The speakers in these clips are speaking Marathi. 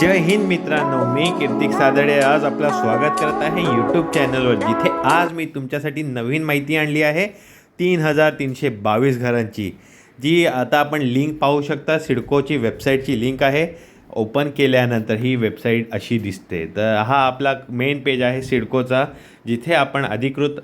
जय हिंद मित्रांनो मी कीर्तिक सादडे आज आपलं स्वागत करत आहे यूट्यूब चॅनलवर जिथे आज मी तुमच्यासाठी नवीन माहिती आणली आहे तीन हजार तीनशे बावीस घरांची. जी आता आपण लिंक पाहू शकता सिडकोची वेबसाईटची लिंक आहे. ओपन केल्यानंतर ही वेबसाईट अशी दिसते. तर हा आपला मेन पेज आहे सिडकोचा जिथे आपण अधिकृत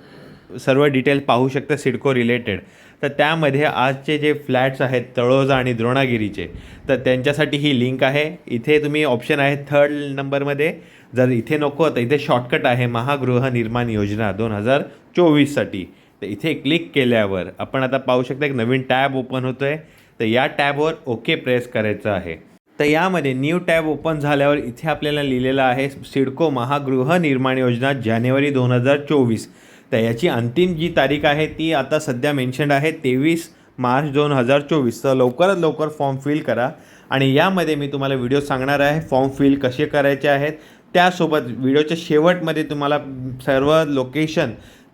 सर्व डिटेल पाहू शकता सिडको रिलेटेड तर त्यामध्ये आजचे जे फ्लॅट्स आहेत तळोजा आणि द्रोणागिरीचे तर त्यांच्यासाठी ही लिंक आहे. इथे तुम्ही ऑप्शन आहे थर्ड नंबरमध्ये. जर इथे नको तर इथे शॉर्टकट आहे महागृहनिर्माण योजना दोन हजार चोवीससाठी. तर इथे क्लिक केल्यावर आपण आता पाहू शकता एक नवीन टॅब ओपन होतो आहे तर या टॅबवर ओके प्रेस करायचं आहे. तर यामध्ये न्यू टॅब ओपन झाल्यावर इथे आपल्याला लिहिलेलं आहे सिडको महागृहनिर्माण योजना जानेवारी दोन हजार चोवीस. तर याची अंतिम जी तारीख आहे ती आता सध्या मेन्शन्ड आहे तेवीस मार्च दोन हजार चोवीस. तर लवकरात लवकर फॉर्म फिल करा. आणि यामध्ये मी तुम्हाला व्हिडिओ सांगणार आहे फॉर्म फिल कसे करायचे आहेत. त्यासोबत व्हिडिओच्या शेवटमध्ये तुम्हाला सर्व लोकेशन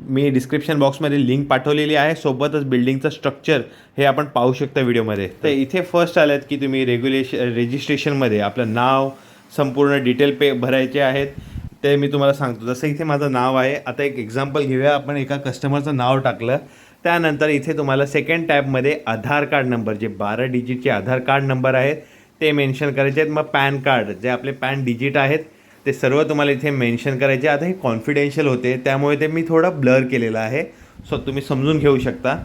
मी डिस्क्रिप्शन बॉक्समध्ये लिंक पाठवलेली आहे. सोबतच बिल्डिंगचं स्ट्रक्चर हे आपण पाहू शकता व्हिडिओमध्ये तर इथे फर्स्ट आल्यात की तुम्ही रेग्युलेशन रेजिस्ट्रेशनमध्ये आपलं नाव संपूर्ण डिटेल पे भरायचे आहेत. ते मी तुम्हाला सांगतो. जसं इथे माझं नाव आहे आता एक एक्झाम्पल घेऊया. आपण एका कस्टमरचं नाव टाकलं. त्यानंतर इथे तुम्हाला सेकंड टॅबमध्ये आधार कार्ड नंबर जे बारा डिजिटचे आधार कार्ड नंबर आहेत ते मेन्शन करायचे आहेत. मग पॅन कार्ड जे आपले पॅन डिजिट आहेत ते सर्व तुम्हाला इथे मेन्शन करायचे आता हे कॉन्फिडेन्शियल होते त्यामुळे ते मी थोडं ब्लर केलेलं आहे. सो तुम्ही समजून घेऊ शकता.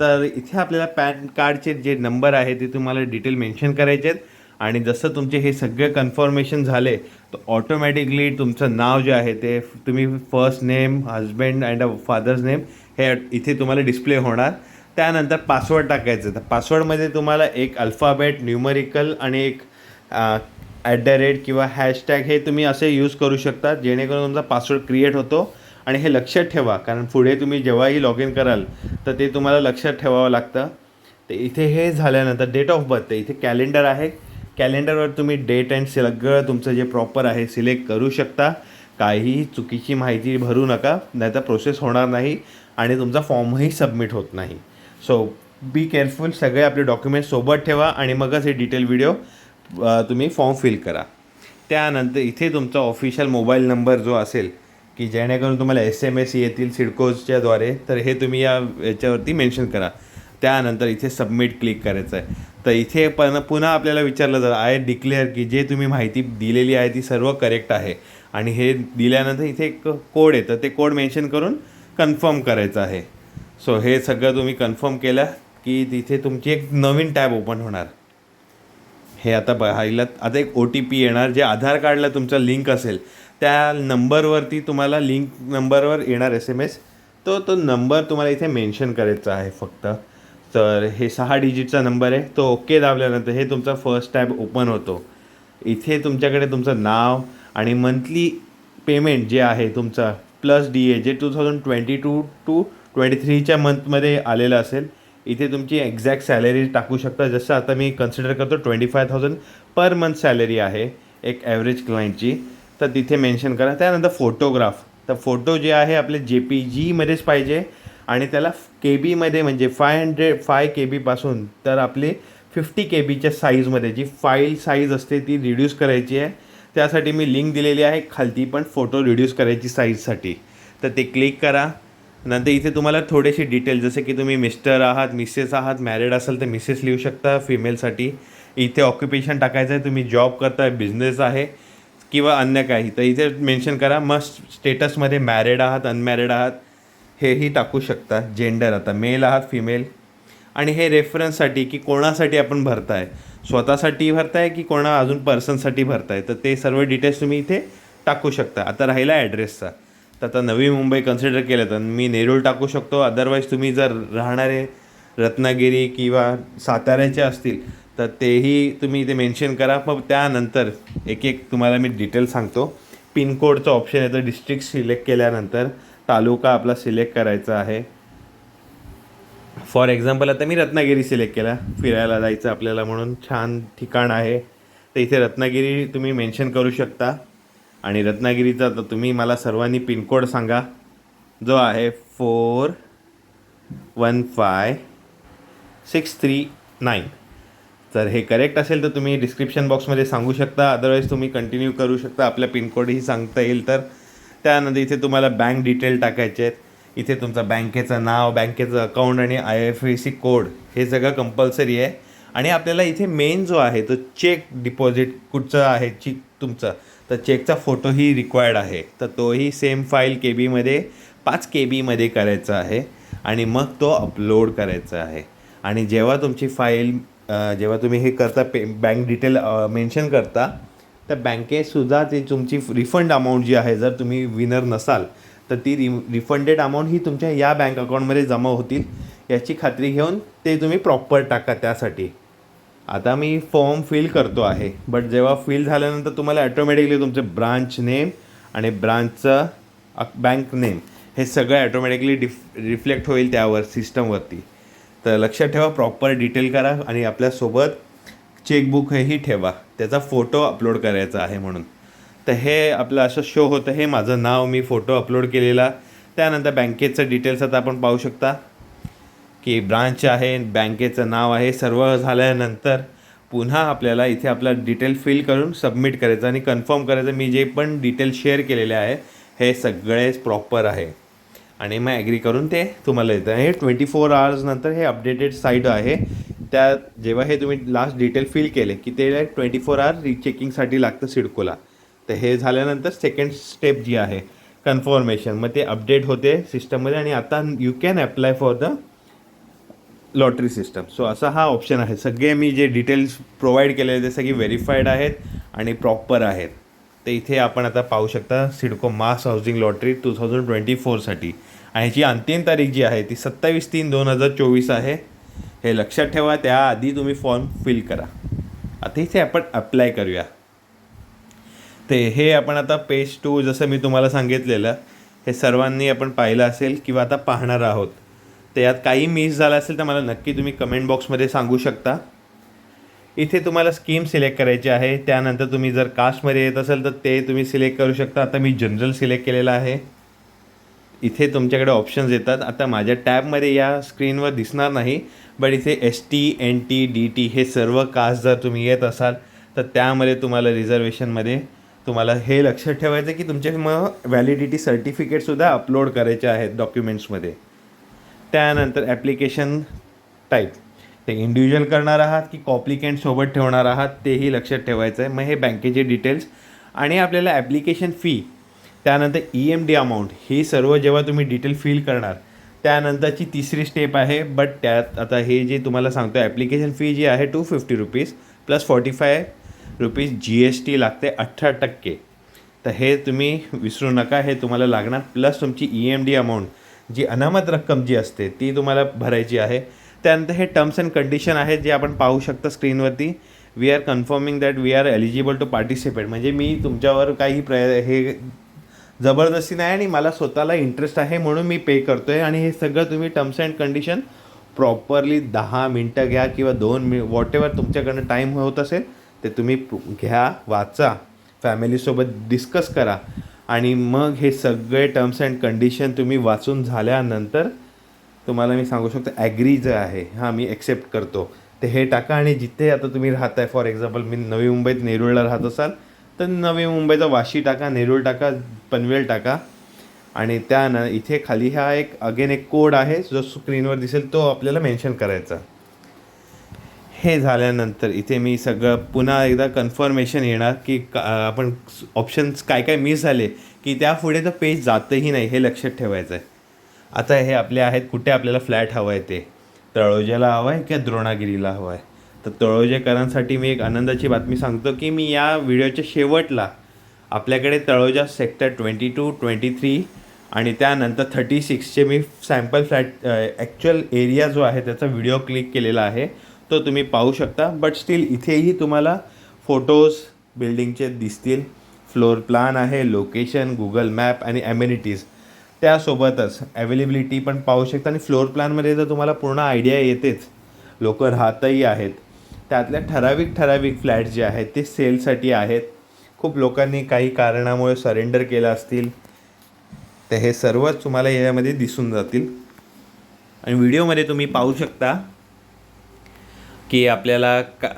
तर इथे आपल्याला पॅन कार्डचे जे नंबर आहे ते तुम्हाला डिटेल मेन्शन करायचे आहेत. आणि जसं तुमचे हे सगळे कन्फर्मेशन झाले तर ऑटोमॅटिकली तुमचं नाव जे आहे ते तुम्ही first name husband and father's name हे इथे तुम्हाला डिस्प्ले होणार. त्यानंतर पासवर्ड टाकायचं. तर पासवर्डमध्ये तुम्हाला एक अल्फाबेट न्यूमरिकल आणि एक ॲट द रेट किंवा हॅशटॅग हे तुम्ही असे यूज करू शकता जेणेकरून तुमचा पासवर्ड क्रिएट होतो. आणि हे लक्षात ठेवा कारण पुढे तुम्ही जेव्हाही लॉग इन कराल तर ते तुम्हाला लक्षात ठेवावं लागतं. तर इथे हे झाल्यानंतर डेट ऑफ बर्थ इथे कॅलेंडर आहे. कॅलेंडरवर तुम्ही डेट अँड सगळं तुमचं जे प्रॉपर आहे सिलेक्ट करू शकता. काहीही चुकीची माहिती भरू नका नाहीतर प्रोसेस होणार नाही आणि तुमचा फॉर्मही सबमिट होत नाही. सो बी केअरफुल सगळे आपले डॉक्युमेंट सोबत ठेवा आणि मगच हे डिटेल व्हिडिओ तुम्ही फॉर्म फिल करा. त्यानंतर इथे तुमचा ऑफिशियल मोबाईल नंबर जो असेल की जेणेकरून तुम्हाला एस एम एस येतील सिडकोजच्याद्वारे तर हे तुम्ही या याच्यावरती मेन्शन करा. त्यानंतर इथे सबमिट क्लिक करायचं आहे तर इथे पण पुन्हा आपल्याला विचारलं जातं आय डिक्लेअर की जे तुम्ही माहिती दिलेली आहे ती सर्व करेक्ट आहे. आणि हे दिल्यानंतर इथे एक कोड येतं ते कोड मेन्शन करून कन्फर्म करायचं आहे. सो हे सगळं तुम्ही कन्फर्म केलं की तिथे तुमची एक नवीन टॅब ओपन होणार. हे आता पाहिलं आता एक ओ टी पी येणार जे आधार कार्डला तुमचा लिंक असेल त्या नंबरवरती तुम्हाला लिंक नंबरवर येणार एस एम एस तो तो नंबर तुम्हाला इथे मेन्शन करायचा आहे फक्त. तर हे सहा डिजिटचा नंबर आहे. तो ओके दाबल्यानंतर हे तुमचा फर्स्ट टॅब ओपन होतो. इथे तुमच्याकडे तुमचं नाव आणि मंथली पेमेंट जे आहे तुमचा प्लस डी ए जे two thousand twenty two to twenty थ्रीच्या मंथमध्ये आलेलं असेल. इथे तुमची एक्झॅक्ट सॅलरी टाकू शकता. जसं आता मी कन्सिडर करतो twenty five thousand per month salary आहे एक ॲव्हरेज क्लायंटची तर तिथे मेन्शन करा. त्यानंतर फोटोग्राफ तर फोटो जे आहे आपले जे पी जीमध्येच पाहिजे. आणि त्याला के बीमध्ये म्हणजे फाय हंड्रेड फाय के बीपासून तर आपले फिफ्टी के बीच्या साईजमध्ये जी फाईल साईज असते ती रिड्यूस करायची आहे. त्यासाठी मी लिंक दिलेली आहे. खालती पण फोटो रिड्यूस करायची साईजसाठी तर ते क्लिक करा. नंतर इथे तुम्हाला थोडेसे डिटेल जसे की तुम्ही मिस्टर आहात मिसेस आहात मॅरिड असाल तर मिसेस लिहू शकता फिमेलसाठी इथे ऑक्युपेशन टाकायचं आहे. तुम्ही जॉब करताय बिझनेस आहे किंवा अन्य काही. तर इथे मेन्शन करा. मस्त स्टेटसमध्ये मॅरिड आहात अनमॅरिड आहात. हेही टाकू शकता. जेंडर आता मेल आहात फिमेल आणि हे रेफरन्ससाठी की कोणासाठी आपण भरताय? स्वतःसाठी भरताय की कोणा अजून पर्सनसाठी भरताय? तर ते सर्व डिटेल्स तुम्ही इथे टाकू शकता. आता राहिला ॲड्रेसचा तर आता नवी मुंबई कन्सिडर केलं तर मी नेरूळ टाकू शकतो. अदरवाईज तुम्ही जर राहणारे रत्नागिरी किंवा साताऱ्याचे असतील तर तेही तुम्ही इथे मेन्शन करा. मग त्यानंतर एक एक तुम्हाला मी डिटेल सांगतो. पिनकोडचं ऑप्शन येतं डिस्ट्रिक्ट सिलेक्ट केल्यानंतर तालुका आपला सिलेक्ट करायचा आहे. फॉर एक्झाम्पल आता मी रत्नागिरी सिलेक्ट केला. फिरायला जायचं आपल्याला म्हणून छान ठिकाण आहे. तर इथे रत्नागिरी तुम्ही मेन्शन करू शकता. आणि रत्नागिरीचा तर तुम्ही मला सर्वांनी पिनकोड सांगा. जो आहे four one five six three nine जर हे करेक्ट असेल तर तुम्ही डिस्क्रिप्शन बॉक्समध्ये सांगू शकता. अदरवाईज तुम्ही कंटिन्यू करू शकता. आपल्या पिनकोडही सांगता येईल तर. त्यानंतर इथे तुम्हाला बँक डिटेल टाकायचे आहेत. इथे तुमचं बँकेचं नाव बँकेचं अकाउंट आणि I F S C code हे सगळं कंपल्सरी आहे. आणि आपल्याला इथे मेन जो आहे तो चेक डिपॉझिट कुठचं आहे चेक तुमचं. तर चेकचा फोटोही रिक्वायर्ड आहे. तर तोही सेम फाईल के बीमध्ये पाच के बीमध्ये करायचा आहे. आणि मग तो अपलोड करायचा आहे. आणि जेव्हा तुमची फाईल जेव्हा तुम्ही हे करता पे बँक डिटेल मेन्शन करता तर बँकेतसुद्धा ती तुमची रिफंड अमाऊंट जी आहे जर तुम्ही विनर नसाल तर ती रि रिफंडेड अमाऊंट ही तुमच्या या बँक अकाउंटमध्ये जमा होतील. याची खात्री घेऊन ते तुम्ही प्रॉपर टाका त्यासाठी. आता मी फॉर्म फिल करतो आहे. बट जेव्हा फिल झाल्यानंतर तुम्हाला ॲटोमॅटिकली तुमचं ब्रांच नेम आणि ब्रांचचं बँक नेम हे सगळं ॲटोमॅटिकली डिफ रिफ्लेक्ट होईल त्यावर सिस्टमवरती तर लक्षात ठेवा प्रॉपर डिटेल करा आणि आपल्यासोबत चेकबुक हेही ठेवा. त्याचा फोटो अपलोड करायचा आहे म्हणून. तर हे आपलं असं शो होतं. हे माझं नाव मी फोटो अपलोड केलेला. त्यानंतर बँकेचं डिटेल्स आता आपण पाहू शकता. की ब्रांच आहे बँकेचं नाव आहे. सर्व झाल्यानंतर पुन्हा आपल्याला इथे आपला डिटेल फिल करून सबमिट करायचं आणि कन्फर्म करायचं. मी जे पण डिटेल शेअर केलेले आहे हे सगळेच प्रॉपर आहे. आणि मग ॲग्री करून ते तुम्हाला येतं हे ट्वेंटी फोर आवर्स नंतर हे अपडेटेड साईट आहे. त्या जेव्हा हे तुम्ही लास्ट डिटेल फिल केले की ते ट्वेंटी फोर आवर रिचेकिंगसाठी लागतं सिडकोला. तर हे झाल्यानंतर सेकंड स्टेप जी आहे कन्फर्मेशन मग ते अपडेट होते सिस्टममध्ये आणि आता you can apply for the lottery system so असा हा ऑप्शन आहे. सगळे मी जे डिटेल्स प्रोव्हाइड केलेले ते सगळे व्हेरीफाईड आहेत आणि प्रॉपर आहेत. तर इथे आपण आता पाहू शकता CIDCO mass housing lottery two thousand twenty फोरसाठी आणि ह्याची अंतिम तारीख जी आहे ती सत्तावीस तीन दोन हजार चोवीस आहे. हे लक्षात ठेवा त्याआधी तुम्ही फॉर्म फिल करा. आता इथे आपण अप्लाय करूया. ते हे आपण आता पेज टू जसं मी तुम्हाला सांगितलेलं हे सर्वांनी आपण पाहिलं असेल किंवा आता पाहणार आहोत. तर यात काही मिस झालं असेल तर मला नक्की तुम्ही कमेंट बॉक्समध्ये सांगू शकता. इथे तुम्हाला स्कीम सिलेक्ट करायची आहे त्यानंतर तुम्ही जर कास्टमध्ये येत असेल तर ते तुम्ही सिलेक्ट करू शकता. आता मी जनरल सिलेक्ट केलेलं आहे. इथे तुमच्याकडे ऑप्शन्स येतात. आता माझ्या टॅबमध्ये या स्क्रीनवर दिसणार नाही बट इथे S T N T D T हे सर्व कास्ट जर तुम्ही येत असाल तर त्यामध्ये तुम्हाला रिझर्वेशनमध्ये तुम्हाला हे लक्षात ठेवायचं की तुमचे मग व्हॅलिडिटी सर्टिफिकेटसुद्धा अपलोड करायचे आहेत डॉक्युमेंट्समध्ये त्यानंतर ॲप्लिकेशन टाईप ते इंडिव्हिज्युअल करणार आहात की कॉप्लिकेंट सोबत ठेवणार आहात तेही लक्षात ठेवायचं आहे मग हे बँकेचे डिटेल्स आणि आपल्याला ॲप्लिकेशन फी त्यानंतर ई एम डी अमाऊंट ही सर्व जेव्हा तुम्ही डिटेल फिल करणार त्यानंतरची तिसरी स्टेप आहे बट त्यात आता हे जे तुम्हाला सांगतो ॲप्लिकेशन फी जी आहे two fifty rupees plus forty five rupees G S T लागते अठरा टक्के. तर हे तुम्ही विसरू नका हे तुम्हाला लागणार प्लस तुमची ई एम डी अमाऊंट जी अनामत रक्कम जी असते ती तुम्हाला भरायची आहे. त्यानंतर हे टर्म्स अँड कंडिशन आहेत जे आपण पाहू शकता स्क्रीनवरती we are confirming that we are eligible to participate म्हणजे मी तुमच्यावर काही प्रय हे जबरदस्ती नाही आणि मला स्वतःला इंटरेस्ट आहे म्हणून मी पे करतो आहे आणि हे सगळं तुम्ही टर्म्स अँड कंडिशन प्रॉपरली दहा मिनटं घ्या किंवा दोन मिन वॉट एवर तुमच्याकडनं टाईम होत असेल ते तुम्ही घ्या वाचा. फॅमिलीसोबत डिस्कस करा. आणि मग हे सगळे टर्म्स अँड कंडिशन तुम्ही वाचून झाल्यानंतर तुम्हाला मी सांगू शकतो ॲग्री जे आहे हां मी ॲक्सेप्ट करतो. ते हे टाका आणि जिथे आता तुम्ही राहताय फॉर एक्झाम्पल मी नवी मुंबईत नेरुळला राहत असाल तर नवी मुंबईचा वाशी टाका नेरूळ टाका पनवेल टाका. आणि त्यानं इथे खाली हा एक अगेन एक कोड आहे जो स्क्रीनवर दिसेल तो आपल्याला मेन्शन करायचा. हे झाल्यानंतर इथे मी सगळं पुन्हा एकदा कन्फर्मेशन येणार की का आपण ऑप्शन्स काय काय मिस झाले की त्या पुढे तर पेज जातही नाही हे लक्षात ठेवायचं आहे. आता हे आपले आहेत कुठे आपल्याला फ्लॅट हवं आहे ते? तळोज्याला हवं आहे किंवा द्रोणागिरीला हवं आहे तर तळोजेकरांसाठी मी एक आनंदाची बातमी सांगतो की मी या व्हिडिओच्या शेवटला आपल्याकडे Taloja sector twenty two twenty three आणि त्यानंतर थर्टी सिक्सचे मी सॅम्पल फ्लॅट ॲक्च्युअल एरिया जो आहे त्याचा व्हिडिओ क्लिक केलेला आहे. तो तुम्ही पाहू शकता. बट स्टील इथेही तुम्हाला फोटोज बिल्डिंगचे दिसतील. फ्लोर प्लान आहे लोकेशन गुगल मॅप आणि ॲम्युनिटीज त्यासोबतच अवेलेबिलिटी पण पाहू शकता. आणि फ्लोर प्लॅनमध्ये तर तुम्हाला पूर्ण आयडिया येतेच लोक राहतही आहेत. त्यातल्या ठराविक ठराविक फ्लॅट जे आहेत ते सेलसाठी आहेत. खूप लोकांनी काही कारणामुळे सरेंडर केलं असतील. तर हे सर्वच तुम्हाला यामध्ये दिसून जातील. आणि व्हिडिओमध्ये तुम्ही पाहू शकता की आपल्याला का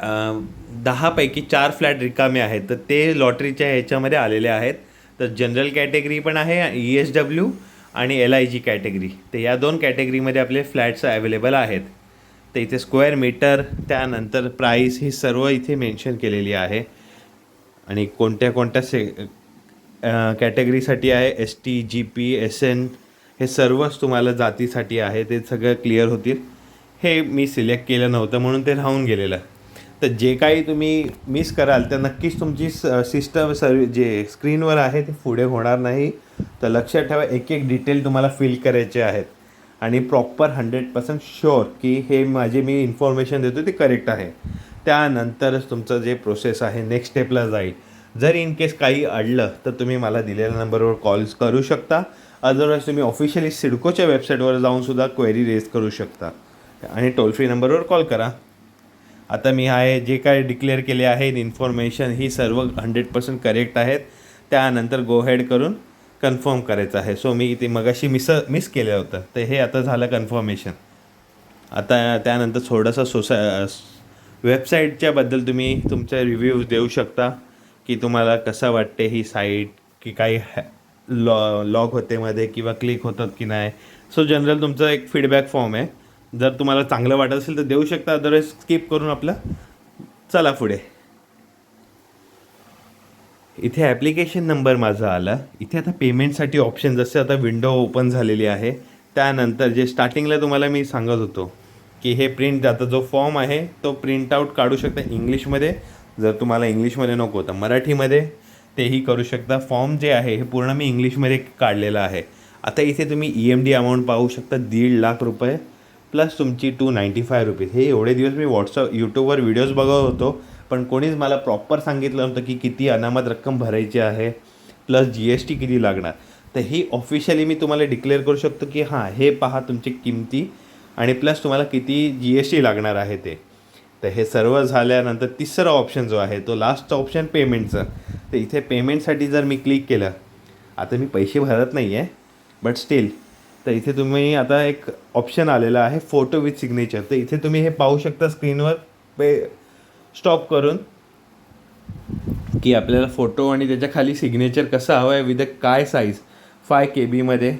दहापैकी चार फ्लॅट रिकामे आहेत. तर ते लॉटरीच्या ह्याच्यामध्ये आलेले आहेत. तर जनरल कॅटेगरी पण आहे ई एस डब्ल्यू आणि एल आय जी कॅटेगरी. तर या दोन कॅटेगरीमध्ये आपले फ्लॅट्स अवेलेबल आहेत. तर इथे स्क्वेअर मीटर त्यानंतर प्राईस ही सर्व इथे मेन्शन केलेली आहे. आणि कोणत्या कोणत्या से कॅटेगरीसाठी आहे? S T G P S N हे सर्वच तुम्हाला जातीसाठी आहे. ते सगळं क्लिअर होतील. हे मी सिलेक्ट केलं नव्हतं म्हणून ते राहून गेलेलं. तर जे काही तुम्ही मिस कराल तर नक्कीच तुमची स सिस्टम सर्व जे स्क्रीनवर आहे ते पुढे होणार नाही. तर लक्षात ठेवा एक एक डिटेल तुम्हाला फिल करायचे आहेत. आणि प्रॉपर हंड्रेड पर्सेंट शुअर की हे माझे मी इन्फॉर्मेशन देतो ते करेक्ट आहे. त्यानंतरच तुमचं जे प्रोसेस आहे नेक्स्ट स्टेपला जाईल. जर इन केस काही अडलं तर तुम्ही मला दिलेल्या नंबरवर कॉल्स करू शकता. अदरवाईज तुम्ही ऑफिशियली सिडकोच्या वेबसाईटवर जाऊन सुद्धा क्वेरी रेज करू शकता. आणि टोल फ्री नंबरवर कॉल करा. आता मी आहे जे काय डिक्लेअर केले आहेत इन्फॉर्मेशन ही सर्व हंड्रेड पर्सेंट करेक्ट आहेत. त्यानंतर गो हेड करून कन्फर्म करायचं आहे. सो मी इथे मगाशी मिस मिस केलं होतं. तर हे आता झालं कन्फर्मेशन आता त्यानंतर थोडंसं सोसा वेबसाईटच्याबद्दल तुम्ही तुमचे रिव्ह्यूज देऊ शकता की तुम्हाला कसं वाटते ही साईट की काही हॅ लॉ लॉग होते मध्ये किंवा क्लिक होतात की नाही. सो जनरल तुमचा एक फीडबॅक फॉर्म आहे. जर तुम्हाला चांगलं वाटत असेल तर देऊ शकता अदरवाईज स्किप करून आपलं चला पुढे. इथे ॲप्लिकेशन नंबर माझा आला. इथे आता पेमेंटसाठी ऑप्शन जसे आता विंडो ओपन झालेली आहे त्यानंतर जे स्टार्टिंगला तुम्हाला मी सांगत होतो की हे प्रिंट आता जो फॉर्म आहे तो प्रिंट आऊट काढू शकता इंग्लिशमध्ये जर तुम्हाला इंग्लिशमध्ये नको तर मराठीमध्ये तेही करू शकता. फॉर्म जे आहे हे पूर्ण मी इंग्लिशमध्ये काढलेलं आहे. आता इथे तुम्ही ई एम डी अमाऊंट पाहू शकता दीड लाख रुपये प्लस तुमची टू नाईंटी फाय रुपीज हे एवढे दिवस मी व्हॉट्सअप यूट्यूबवर व्हिडिओज बघत होतो. पण कोणीच मला प्रॉपर सांगितलं नव्हतं की किती अनामत रक्कम भरायची आहे प्लस जी एस टी किती लागणार. तर ही ऑफिशियली मी तुम्हाला डिक्लेअर करू शकतो की हां हे पहा तुमची किमती आणि प्लस तुम्हाला किती जी एस टी लागणार आहे ते. तर हे सर्व झाल्यानंतर तिसरा ऑप्शन जो आहे तो लास्ट ऑप्शन पेमेंटचं तर इथे पेमेंटसाठी जर मी क्लिक केलं आता मी पैसे भरत नाही आहे बट स्टील तर इथे तुम्ही आता एक ऑप्शन आलेला आहे फोटो विथ सिग्नेचर तर इथे तुम्ही हे पाहू शकता स्क्रीनवर पे स्टॉप करून की आपल्याला फोटो आणि त्याच्याखाली सिग्नेचर कसं हवं आहे विथ काय साईज फाय के बीमध्ये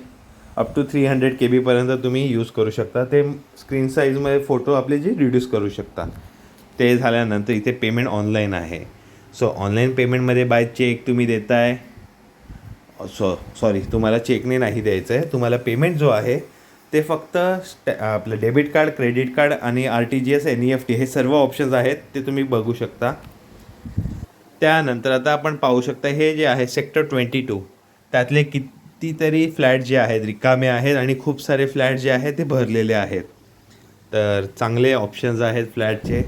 up to three hundred K बीपर्यंत तुम्ही यूज करू शकता. ते स्क्रीन साईजमध्ये फोटो आपले जे रिड्यूस करू शकता. ते झाल्यानंतर इथे पेमेंट ऑनलाईन आहे. सो ऑनलाईन पेमेंटमध्ये बाय चेक तुम्ही देताय. सॉ सॉरी तुम्हाला चेकने नाही द्यायचं आहे तुम्हाला पेमेंट जो आहे ते फक्त स्टॅ आपलं डेबिट कार्ड क्रेडिट कार्ड आणि R T G S N E F T हे सर्व ऑप्शन्स आहेत ते तुम्ही बघू शकता. त्यानंतर आता आपण पाहू शकता हे जे आहे सेक्टर ट्वेंटी टू त्यातले कितीतरी फ्लॅट जे आहेत रिकामे आहेत आणि खूप सारे फ्लॅट जे आहेत ते भरलेले आहेत. तर चांगले ऑप्शन्स आहेत फ्लॅटचे.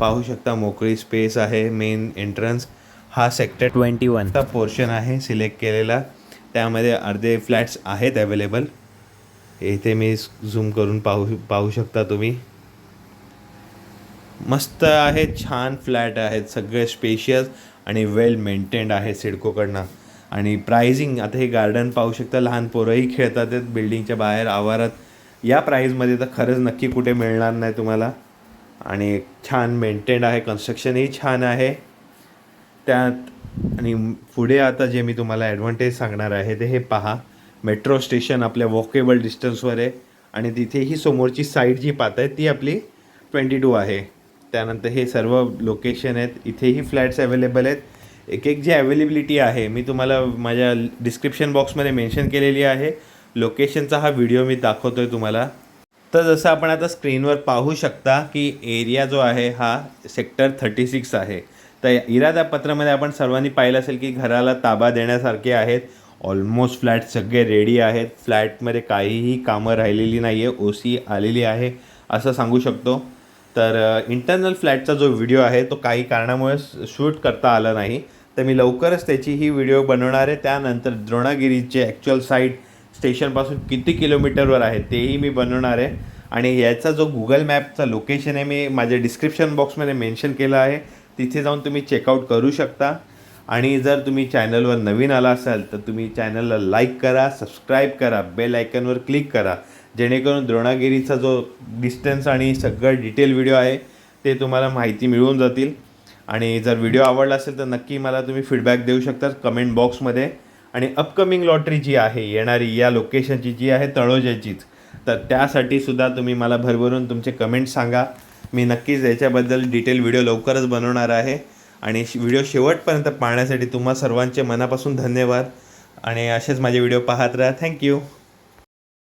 पाहू शकता मोकळी स्पेस आहे मेन एंट्रन्स हा सेक्टर ट्वेंटी वन चा पोर्शन आहे सिलेक्ट केलेला. त्यामध्ये अर्धे फ्लॅट्स आहेत अवेलेबल इथे मी झूम करून पाहू पाहू शकता तुम्ही. मस्त आहे छान फ्लॅट आहेत सगळे स्पेशियस आणि वेल मेंटेन्ड आहे सिडकोकडनं. आणि प्राइजिंग आता हे गार्डन पाहू शकता लहान पोरंही खेळतात आहेत बिल्डिंगच्या बाहेर आवारात. या प्राईजमध्ये तर खरंच नक्की कुठे मिळणार नाही तुम्हाला. आणि छान मेंटेन्ड आहे कन्स्ट्रक्शनही छान आहे. त्यात आणि पुढे आता जे मी तुम्हाला ॲडव्हान्टेज सांगणार आहे ते हे पहा. मेट्रो स्टेशन आपल्या वॉकेबल डिस्टन्सवर आहे आणि तिथेही समोरची साईड जी पाहताय ती आपली ट्वेंटी टू आहे. त्यानंतर हे सर्व लोकेशन आहेत इथेही फ्लॅट्स अवेलेबल आहेत. एक एक जी अवेलेबिलिटी आहे मी तुम्हाला माझ्या डिस्क्रिप्शन बॉक्समध्ये मेन्शन केलेली आहे. लोकेशनचा हा व्हिडिओ मी दाखवतो आहे तुम्हाला. तर जसं आपण आता स्क्रीनवर पाहू शकता की एरिया जो आहे हा सेक्टर थर्टी सिक्स आहे. तर इरादा पत्रामध्ये आपण सर्वांनी पाहिलं असेल की घराला ताबा देण्यासारखे आहेत. ऑलमोस्ट फ्लॅट सगळे रेडी आहेत. फ्लॅटमध्ये काहीही कामं राहिलेली नाही आहे ओ सी आलेली आहे असं सांगू शकतो. तर इंटरनल फ्लॅटचा जो व्हिडिओ आहे तो काही कारणामुळे शूट करता आला नाही. तर मी लवकरच त्याची ही व्हिडिओ बनवणार आहे. त्यानंतर द्रोणागिरीचे ॲक्च्युअल साईट स्टेशनपासून किती किलोमीटरवर आहे तेही मी बनवणार आहे. आणि याचा जो गुगल मॅपचा लोकेशन आहे मी माझ्या डिस्क्रिप्शन बॉक्समध्ये मेन्शन केलं आहे. तिथे जाऊन तुम्ही चेकआउट करू शकता. आणि जर तुम्ही चॅनलवर नवीन आला असाल तर तुम्ही चॅनलला लाईक करा सबस्क्राईब करा बेल आयकनवर क्लिक करा. जेणेकरून द्रोणागिरीचा जो डिस्टन्स आणि सगळं डिटेल व्हिडिओ आहे ते तुम्हाला माहिती मिळून जातील. आणि जर व्हिडिओ आवडला असेल तर नक्की मला तुम्ही फीडबॅक देऊ शकता कमेंट बॉक्समध्ये आणि अपकमिंग लॉटरी जी आहे येणारी या लोकेशनची जी आहे तळोजाचीच तर त्यासाठी सुद्धा तुम्ही मला भरभरून तुमचे कमेंट सांगा. मी नक्कीच याच्याबद्दल डिटेल व्हिडिओ लवकरच बनवणार आहे. आणि श- व्हिडिओ शेवटपर्यंत पाहण्यासाठी तुम्हा सर्वांचे मनापासून धन्यवाद. आणि असेच माझे व्हिडिओ पाहत राहा. थँक्यू